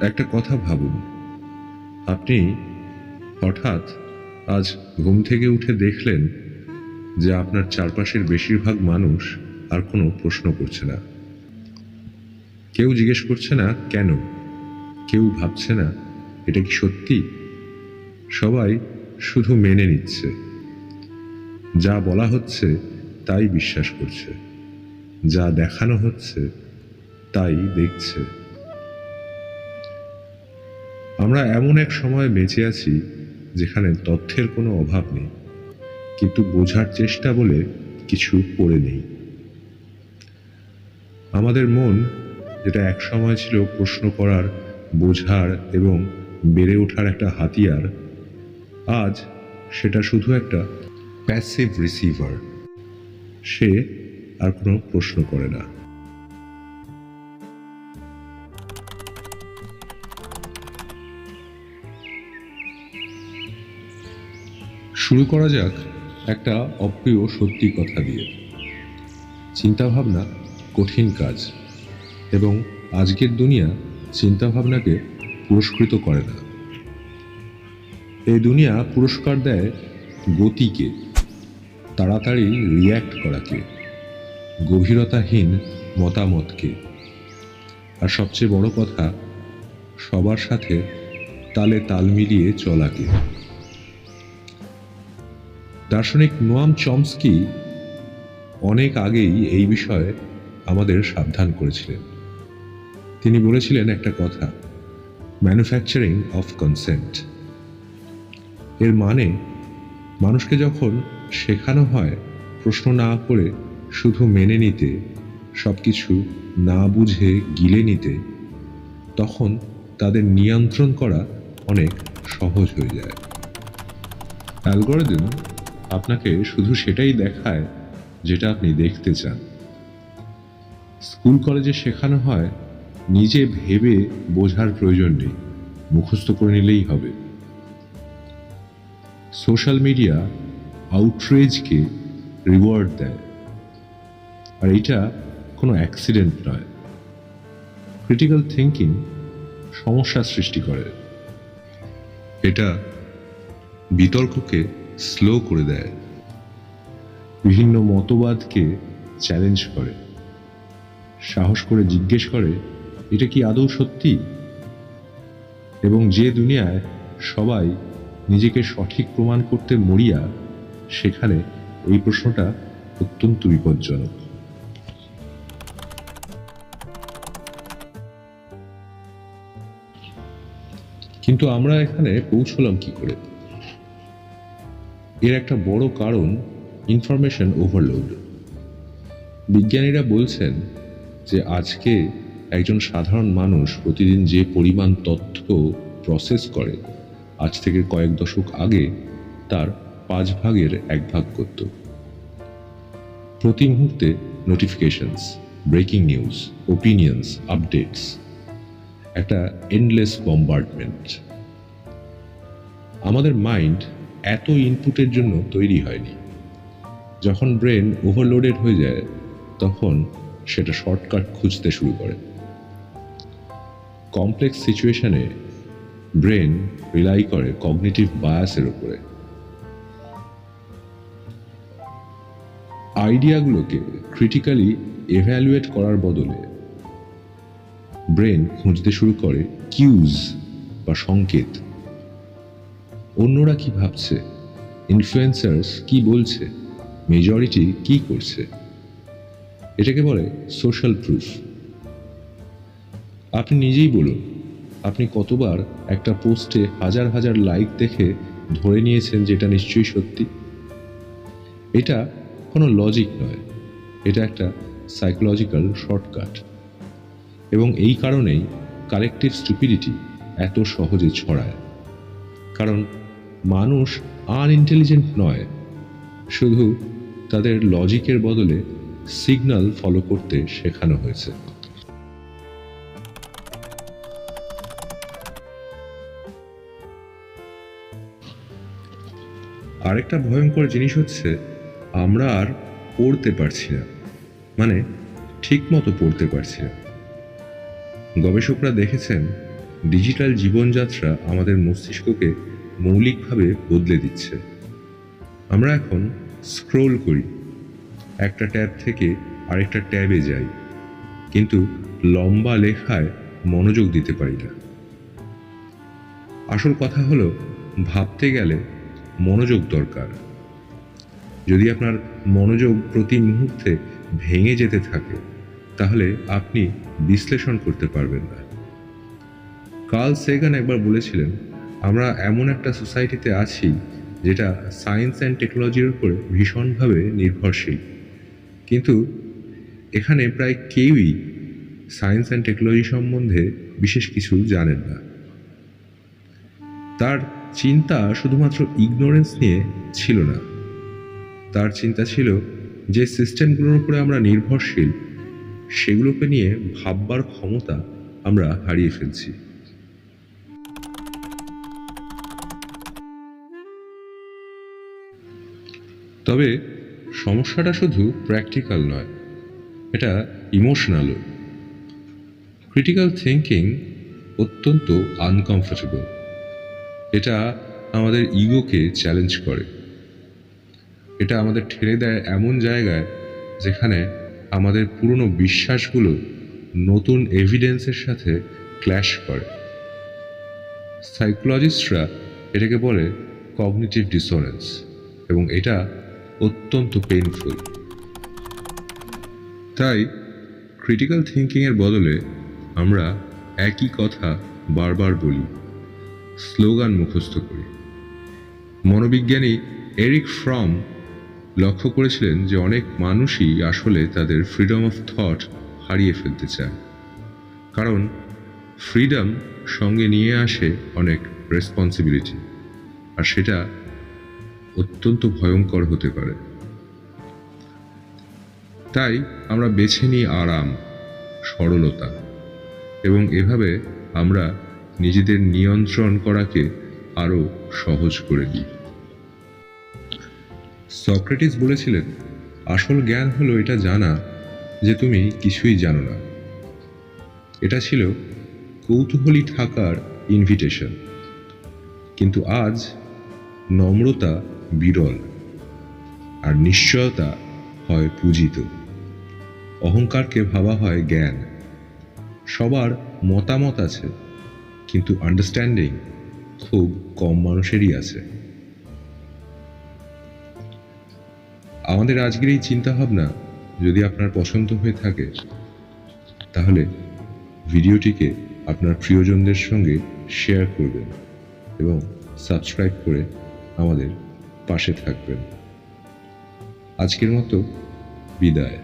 একটা কথা ভাবুন। আপনি হঠাৎ আজ ঘুম থেকে উঠে দেখলেন যে আপনার চারপাশের বেশিরভাগ মানুষ আর কোনো প্রশ্ন করছে না। কেউ জিজ্ঞেস করছে না, কেন? কেউ ভাবছে না, এটা কি সত্যি? সবাই শুধু মেনে নিচ্ছে। যা বলা হচ্ছে, তাই বিশ্বাস করছে। যা দেখানো হচ্ছে, তাই দেখছে। আমরা এমন এক সময় বেঁচে আছি যেখানে তথ্যের কোনো অভাব নেই, কিন্তু বোঝার চেষ্টা বলে কিছু করে নেই। আমাদের মন যেটা এক সময় ছিল প্রশ্ন করার, বোঝার এবং বেড়ে ওঠার একটা হাতিয়ার, আজ সেটা শুধু একটা প্যাসিভ রিসিভার সে আর কোনো প্রশ্ন করে না। শুরু করা যাক একটা অপ্রিয় সত্যি কথা দিয়ে। চিন্তাভাবনা কঠিন কাজ এবং আজকের দুনিয়া চিন্তাভাবনাকে পুরস্কৃত করে না। এই দুনিয়া পুরস্কার দেয় গতিকে, তাড়াতাড়ি রিয়্যাক্ট করাকে, গভীরতাহীন মতামতকে। আর সবচেয়ে বড় কথা, সবার সাথে তালে তাল মিলিয়ে চলাকে। দার্শনিক নোয়াম চমস্কি অনেক আগেই এই বিষয়ে আমাদের সাবধান করেছিলেন। তিনি বলেছিলেন একটা কথা ম্যানুফ্যাকচারিং অফ কনসেন্ট এর মানে মানুষকে যখন শেখানো হয় প্রশ্ন না করে শুধু মেনে নিতে সব কিছু না বুঝে গিলে নিতে, তখন তাদের নিয়ন্ত্রণ করা অনেক সহজ হয়ে যায়। অ্যালগোরিদম আপনাকে শুধু সেটাই দেখায় যেটা আপনি দেখতে চান। স্কুল কলেজে শেখানো হয়, নিজে ভেবে বোঝার প্রয়োজন নেই, মুখস্থ করে নিলেই হবে। সোশ্যাল মিডিয়া আউটরেজকে রিওয়ার্ড দেয়। আর এটা কোনো অ্যাক্সিডেন্ট নয়। ক্রিটিক্যাল থিঙ্কিং সমস্যা সৃষ্টি করে। এটা বিতর্ককে স্লো করে দেয়। বিভিন্ন মতবাদকে চ্যালেঞ্জ করে। সাহস করে জিজ্ঞেস করে, এটা কি আদৌ সত্যি? এবং যে দুনিয়ায় সবাই নিজেকে সঠিক প্রমাণ করতে মরিয়া, সেখানে এই প্রশ্নটা অত্যন্ত বিপজ্জনক। কিন্তু আমরা এখানে পৌঁছলাম কি করে? এর একটা বড় কারণ ইনফরমেশন ওভারলোড বিজ্ঞানীরা বলছেন যে আজকে একজন সাধারণ মানুষ প্রতিদিন যে পরিমাণ তথ্য প্রসেস করে, আজ থেকে কয়েক দশক আগে তার পাঁচ ভাগের এক ভাগ করত। প্রতি মুহূর্তে notifications breaking news opinions updates একটা এন্ডলেস বম্বার্ডমেন্ট আমাদের মাইন্ড এত ইনপুটের জন্য তৈরি হয়নি। যখন ব্রেন ওভারলোডেড হয়ে যায়, তখন সেটা শর্টকাট খুঁজতে শুরু করে। কমপ্লেক্স সিচুয়েশনে ব্রেন রিলাই করে কগনিটিভ বায়াসের উপরে। আইডিয়াগুলোকে ক্রিটিক্যালি এভ্যালুয়েট করার বদলে ব্রেন খুঁজতে শুরু করে কিউজ বা সংকেত। অন্যরা কি ভাবছে? ইনফ্লুয়েন্সার্স কি বলছে? মেজরিটি কি করছে? এটাকে বলে সোশ্যাল প্রুফ আপনি নিজেই বলুন, আপনি কতবার একটা পোস্টে হাজার হাজার লাইক দেখে ধরে নিয়েছেন যেটা নিশ্চয়ই সত্যি? এটা কোনো লজিক নয়। এটা একটা সাইকোলজিক্যাল শর্টকাট এবং এই কারণেই কালেকটিভ স্টুপিডিটি এত সহজে ছড়ায়। কারণ মানুষ আনইন্টেলিজেন্ট নয়। শুধু তাদের লজিকের বদলে সিগন্যাল ফলো করতে শেখানো হয়েছে। আরেকটা ভয়ঙ্কর জিনিস হচ্ছে, আমরা আর পড়তে পারছি না। মানে ঠিক মতো পড়তে পারছি না। গবেষকরা দেখেছেন ডিজিটাল জীবনযাত্রা আমাদের মস্তিষ্ককে মৌলিকভাবে বদলে দিচ্ছে। আমরা এখন স্ক্রোল করি। একটা ট্যাব থেকে আরেকটা ট্যাবে যাই। কিন্তু লম্বা লেখায় মনোযোগ দিতে পারি না। আসল কথা হলো, ভাবতে গেলে মনোযোগ দরকার। যদি আপনার মনোযোগ প্রতি মুহূর্তে ভেঙে যেতে থাকে, তাহলে আপনি বিশ্লেষণ করতে পারবেন না। কার্ল সেগান একবার বলেছিলেন আমরা এমন একটা সোসাইটিতে আছি যেটা সায়েন্স অ্যান্ড টেকনোলজির উপরে ভীষণভাবে নির্ভরশীল। কিন্তু এখানে প্রায় কেউই সায়েন্স অ্যান্ড টেকনোলজি সম্বন্ধে বিশেষ কিছু জানেন না। তার চিন্তা শুধুমাত্র ইগনোরেন্স নিয়ে ছিল না। তার চিন্তা ছিল যে সিস্টেমগুলোর উপরে আমরা নির্ভরশীল, সেগুলোকে নিয়ে ভাববার ক্ষমতা আমরা হারিয়ে ফেলছি। তবে সমস্যাটা শুধু প্র্যাকটিক্যাল নয়, এটা ইমোশনালও ক্রিটিক্যাল থিঙ্কিং অত্যন্ত আনকমফোর্টেবল এটা আমাদের ইগোকে চ্যালেঞ্জ করে। এটা আমাদের ঠেলে দেয় এমন জায়গায় যেখানে আমাদের পুরনো বিশ্বাসগুলো নতুন এভিডেন্সের সাথে ক্ল্যাশ করে। সাইকোলজিস্টরা এটাকে বলে কগনিটিভ ডিসোনেন্স এবং এটা অত্যন্ত পেইনফুল তাই ক্রিটিক্যাল থিঙ্কিংয়ের বদলে আমরা একই কথা বারবার বলি স্লোগান মুখস্থ করি। মনোবিজ্ঞানী এরিক ফ্রম লক্ষ্য করেছিলেন যে অনেক মানুষই আসলে তাদের ফ্রিডম অফ থট হারিয়ে ফেলতে চায়। কারণ ফ্রিডম সঙ্গে নিয়ে আসে অনেক রেসপন্সিবিলিটি আর সেটা অত্যন্ত ভয়ঙ্কর হতে পারে। তাই আমরা বেছে নিই আরাম, সরলতা এবং এভাবে আমরা নিজেদের নিয়ন্ত্রণ করাকে আরও সহজ করে দিই। সক্রেটিস বলেছিলেন, আসল জ্ঞান হলো এটা জানা যে তুমি কিছুই জানো না। এটা ছিল কৌতূহলী থাকার ইনভিটেশন কিন্তু আজ নম্রতা বিরল, আর নিশ্চয়তা হয় পূজিত। অহংকারকে ভাবা হয় জ্ঞান। সবার মতামত আছে, কিন্তু আন্ডারস্ট্যান্ডিং খুব কম মানুষেরই আছে। আমাদের আজকের এই চিন্তাভাবনা যদি আপনার পছন্দ হয়ে থাকে, তাহলে ভিডিওটিকে আপনার প্রিয়জনদের সঙ্গে শেয়ার করবেন এবং সাবস্ক্রাইব করে আমাদের পাশে থাকবেন। আজকের মতো বিদায়।